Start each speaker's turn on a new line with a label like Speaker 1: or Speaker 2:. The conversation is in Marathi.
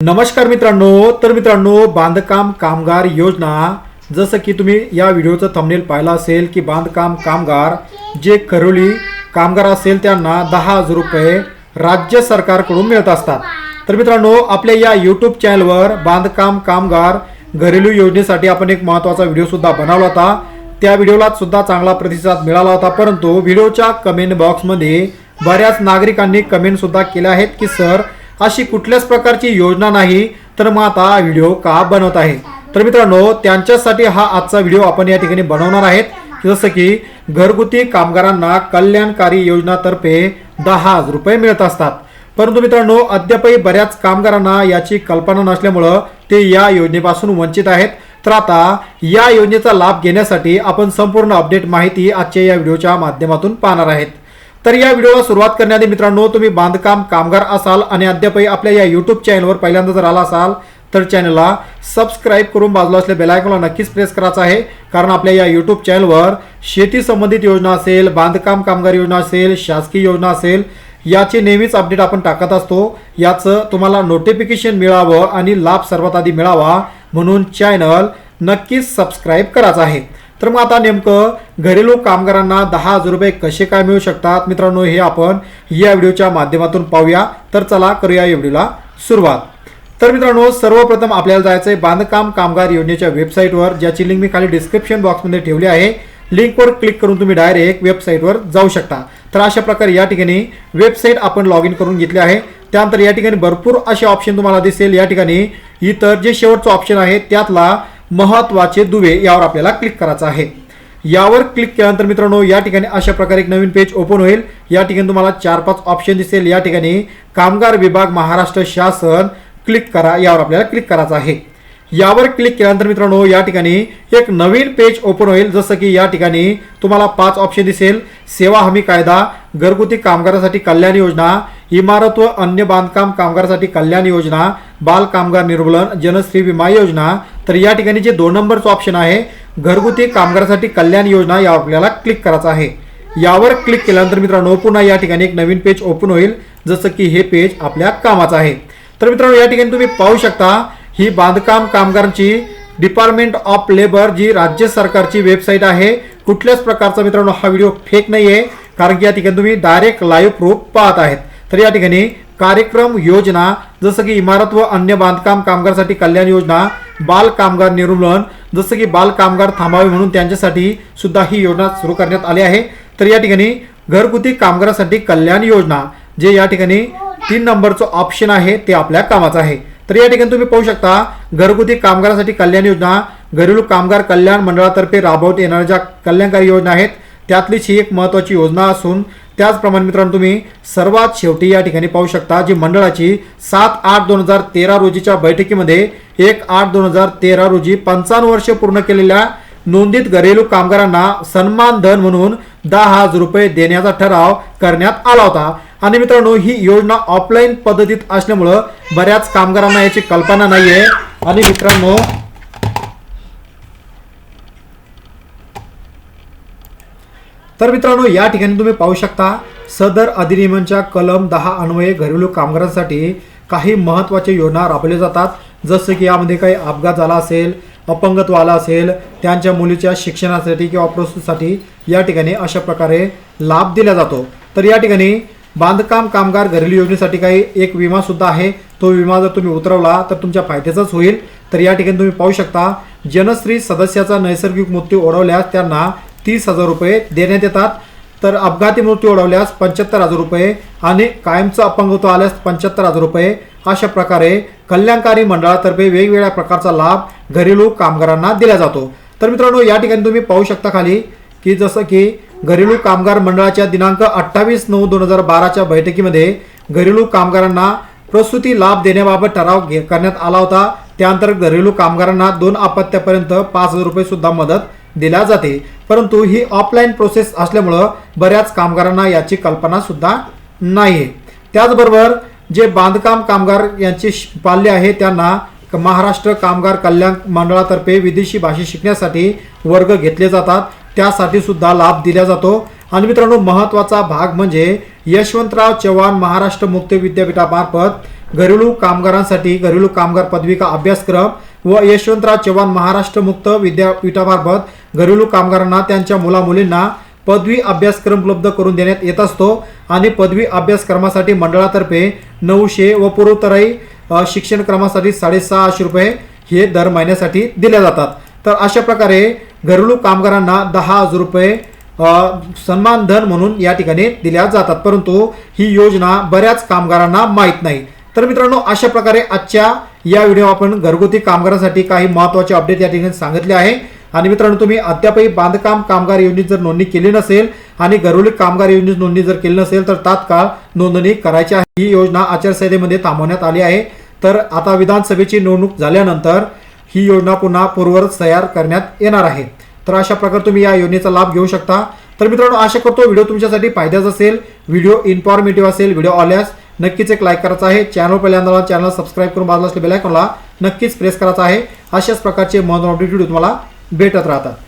Speaker 1: नमस्कार मित्रांनो तर मित्रांनो बांधकाम कामगार योजना जसं की तुम्ही या व्हिडिओचं थंबनेल पाहिला असेल की बांधकाम कामगार जे करोली कामगार असेल त्यांना दहा हजार रुपये राज्य सरकारकडून मिळत असतात. तर मित्रांनो आपल्या या यूट्यूब चॅनलवर बांधकाम कामगार घरेलू योजनेसाठी आपण एक महत्त्वाचा व्हिडिओ सुद्धा बनवला होता. त्या व्हिडिओला सुद्धा चांगला प्रतिसाद मिळाला होता परंतु व्हिडिओच्या कमेंट बॉक्समध्ये बऱ्याच नागरिकांनी कमेंट सुद्धा केल्या आहेत की सर अशी कुठल्याच प्रकारची योजना नाही तर मग आता व्हिडिओ का बनवत आहे? तर मित्रांनो त्यांच्यासाठी हा आजचा व्हिडिओ आपण या ठिकाणी बनवणार आहेत. जसं की घरगुती कामगारांना कल्याणकारी योजनातर्फे दहा हजार रुपये मिळत असतात. परंतु मित्रांनो अद्यापही बऱ्याच कामगारांना याची कल्पना नसल्यामुळं ते या योजनेपासून वंचित आहेत. तर आता या योजनेचा लाभ घेण्यासाठी आपण संपूर्ण अपडेट माहिती आजच्या या व्हिडिओच्या माध्यमातून पाहणार आहेत. तर या व्हिडिओला सुरुवात करण्याआधी मित्रांनो तुम्ही बांधकाम कामगार असाल आणि अद्यापही आपल्या या युट्यूब चॅनलवर पहिल्यांदा जर आला असाल तर चॅनलला सबस्क्राईब करून बाजूला असलेल्या बेलायकॉनला नक्कीच प्रेस करायचं आहे. कारण आपल्या या युट्यूब चॅनलवर शेती संबंधित योजना असेल बांधकाम कामगार योजना असेल शासकीय योजना असेल याचे नेहमीच अपडेट आपण टाकत असतो. याचं तुम्हाला नोटिफिकेशन मिळावं आणि लाभ सर्वात आधी मिळावा म्हणून चॅनल नक्कीच सबस्क्राईब करायचं आहे. तर मग आता नेमकं घरेलू कामगारांना दहा हजार रुपये कसे काय मिळू शकतात? मित्रांनो हे आपण या व्हिडिओच्या माध्यमातून पाहूया. तर चला करूया या व्हिडिओला सुरुवात. तर मित्रांनो सर्वप्रथम आपल्याला जायचं आहे बांधकाम कामगार योजनेच्या वेबसाईटवर ज्याची लिंक मी खाली डिस्क्रिप्शन बॉक्समध्ये ठेवली आहे. लिंकवर क्लिक करून तुम्ही डायरेक्ट वेबसाईटवर जाऊ शकता. तर अशा प्रकारे या ठिकाणी वेबसाईट आपण लॉग इन करून घेतली आहे. त्यानंतर या ठिकाणी भरपूर असे ऑप्शन तुम्हाला दिसेल. या ठिकाणी इतर जे शेवटचं ऑप्शन आहे त्यातला महत्त्वाचे दुवे यावर आपल्याला क्लिक करायचं आहे. यावर क्लिक केल्यानंतर मित्रांनो या ठिकाणी अशा प्रकारे एक नवीन पेज ओपन होईल. या ठिकाणी तुम्हाला चार पाच ऑप्शन दिसेल. या ठिकाणी कामगार विभाग महाराष्ट्र शासन क्लिक करा. यावर आपल्याला क्लिक करायचं आहे. यावर क्लिक केल्यानंतर मित्रांनो या ठिकाणी एक नवीन पेज ओपन होईल. जसं की या ठिकाणी तुम्हाला पाच ऑप्शन दिसेल. सेवा हमी कायदा घरगुती कामगारासाठी कल्याण योजना इमारत व अन्य बांधकाम कामगारासाठी कल्याण योजना बाल कामगार निर्मूलन जनश्री विमा योजना तर या ठिकाणी जे दोन नंबरचं ऑप्शन आहे घरगुती कामगारासाठी कल्याण योजना या आपल्याला क्लिक करायचं आहे. यावर क्लिक केल्यानंतर मित्रांनो पुन्हा या ठिकाणी एक नवीन पेज ओपन होईल जसं की हे पेज आपल्या कामाचं आहे. तर मित्रांनो या ठिकाणी तुम्ही पाहू शकता ही बांधकाम कामगारांची डिपार्टमेंट ऑफ लेबर जी राज्य सरकारची वेबसाईट आहे. कुठल्याच प्रकारचा मित्रांनो हा व्हिडिओ फेक नाही आहे कारण की या ठिकाणी तुम्ही डायरेक्ट लाईव्ह प्रूफ पाहत आहेत. तर या ठिकाणी कार्यक्रम योजना जसं की इमारत व अन्य बांधकाम कामगारसाठी कल्याण योजना बाल कामगार निर्मूलन जसं की बाल कामगार थांबावे म्हणून त्यांच्यासाठी सुद्धा ही योजना सुरू करण्यात आली आहे. तर या ठिकाणी घरगुती कामगारासाठी कल्याण योजना जे या ठिकाणी तीन नंबरचं ऑप्शन आहे ते आपल्या कामाचं आहे. तर या ठिकाणी तुम्ही पाहू शकता घरगुती कामगारासाठी कल्याण योजना घरेलू कामगार कल्याण मंडळातर्फे राबवत येणाऱ्या ज्या कल्याणकारी योजना आहेत त्यातलीच ही एक महत्त्वाची योजना असून त्याचप्रमाणे मित्रांनो तुम्ही सर्वात शेवटी या ठिकाणी पाहू शकता जी मंडळाची सात आठ दोन हजार तेरा रोजीच्या बैठकीमध्ये एक आठ दोन हजार तेरा रोजी पंचावन्न वर्ष पूर्ण केलेल्या नोंदीत घरेलू कामगारांना सन्मान धन म्हणून दहा हजार रुपये देण्याचा ठराव करण्यात आला होता. आणि मित्रांनो ही योजना ऑफलाईन पद्धतीत असल्यामुळं बऱ्याच कामगारांना याची कल्पना नाही आहे आणि मित्रांनो तर मित्रांनो या ठिकाणी तुम्ही पाहू शकता सदर अधिनियमांच्या कलम दहा अन्वये घरेलू कामगारांसाठी काही महत्त्वाच्या योजना राबवल्या जातात. जसं की यामध्ये काही अपघात झाला असेल अपंगत्व आला असेल त्यांच्या मुलीच्या शिक्षणासाठी किंवा प्रस्तुतीसाठी या ठिकाणी अशा प्रकारे लाभ दिला जातो. तर या ठिकाणी बांधकाम कामगार घरेलू योजनेसाठी काही एक विमा सुद्धा आहे. तो विमा जर तुम्ही उतरवला तर तुमच्या फायद्याचाच होईल. तर या ठिकाणी तुम्ही पाहू शकता जनश्री सदस्याचा नैसर्गिक मृत्यू ओढवल्यास त्यांना तीस हजार रुपये देण्यात येतात. तर अपघाती मृत्यू ओढवल्यास पंच्याहत्तर हजार रुपये आणि कायमचं अपंगत्व आल्यास पंच्याहत्तर हजार रुपये. अशा प्रकारे कल्याणकारी मंडळातर्फे वेगवेगळ्या प्रकारचा लाभ घरेलू कामगारांना दिला जातो. तर मित्रांनो या ठिकाणी तुम्ही पाहू शकता खाली की जसं की घरेलू कामगार मंडळाच्या दिनांक अठ्ठावीस नऊ दोन हजार बाराच्या बैठकीमध्ये घरेलू कामगारांना प्रसूती लाभ देण्याबाबत ठराव घे करण्यात आला होता. त्यानंतर घरेलू कामगारांना दोन अपत्यापर्यंत पाच हजार रुपये सुद्धा मदत दिल्या जाते. परंतु ही ऑफलाईन प्रोसेस असल्यामुळं बऱ्याच कामगारांना याची कल्पना सुद्धा नाही त्याचबरोबर जे बांधकाम कामगार यांचे श- पाल्य आहे त्यांना महाराष्ट्र कामगार कल्याण मंडळातर्फे विदेशी भाषा शिकण्यासाठी वर्ग घेतले जातात. त्यासाठी सुद्धा लाभ दिला जातो. आणि मित्रांनो महत्त्वाचा भाग म्हणजे यशवंतराव चव्हाण महाराष्ट्र मुक्त विद्यापीठामार्फत घरेलू कामगारांसाठी घरेलू कामगार पदविका अभ्यासक्रम व यशवंतराव चव्हाण महाराष्ट्र मुक्त विद्यापीठामार्फत घरेलू कामगारांना त्यांच्या मुलामुलींना पदवी अभ्यासक्रम उपलब्ध करून देण्यात येत असतो आणि पदवी अभ्यासक्रमासाठी मंडळातर्फे नऊशे व पूर्वोत्तराई शिक्षण क्रमासाठी साडेसहाशे रुपये हे दर महिन्यासाठी दिले जातात. तर अशा प्रकारे घरेलू कामगारांना दहा हजार रुपये सन्मान धन म्हणून या ठिकाणी दिल्या जातात. परंतु ही योजना बऱ्याच कामगारांना माहीत नाही. तर मित्रांनो अशा प्रकारे आजच्या या व्हिडिओ आपण घरगुती कामगारांसाठी काही महत्त्वाचे अपडेट या ठिकाणी सांगितले आहे. आणि मित्रांनो तुम्ही अद्यापही बांधकाम कामगार योजनेत जर नोंदणी केली नसेल आणि घरोली कामगार योजनेत नोंदणी जर केली नसेल तर तात्काळ नोंदणी करायची आहे. ही योजना आचारसंहितेमध्ये थांबवण्यात आली आहे. तर आता विधानसभेची निवडणूक झाल्यानंतर ही योजना पुन्हा पूर्ववत तयार करण्यात येणार आहे. तर अशा प्रकारे तुम्ही या योजनेचा लाभ घेऊ शकता. तर मित्रांनो आशा करतो व्हिडिओ तुमच्यासाठी फायद्याचा असेल. व्हिडिओ इन्फॉर्मेटिव्ह असेल व्हिडिओ आल्यास नक्कीच एक लाईक करायचा आहे. चॅनल पहिल्यांदा चॅनल सबस्क्राईब करून बाजूला असलेल्या बेलायकॉनला नक्कीच प्रेस करायचा आहे. अशाच प्रकारचे महत्त्वाचे व्हिडिओ तुम्हाला भेटत राहतात.